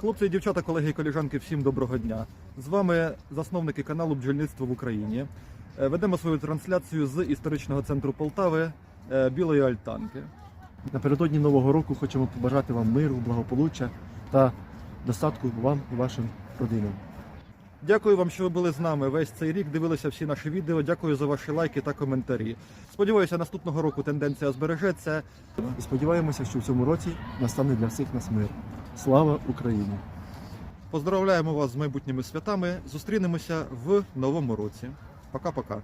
Хлопці і дівчата, колеги і коліжанки, всім доброго дня. З вами засновники каналу Бджільництво в Україні. Е, Ведемо свою трансляцію з історичного центру Полтави е, Білої Альтанки. Напередодні Нового року хочемо побажати вам миру, благополуччя та достатку вам і вашим родинам. Дякую вам, що ви були з нами весь цей рік. Дивилися всі наші відео. Дякую за ваші лайки та коментарі. Сподіваюся, наступного року тенденція збережеться. І сподіваємося, що в цьому році настане для всіх нас мир. Слава Україні! Поздравляємо вас з майбутніми святами. Зустрінемося в новому році. Пока-пока.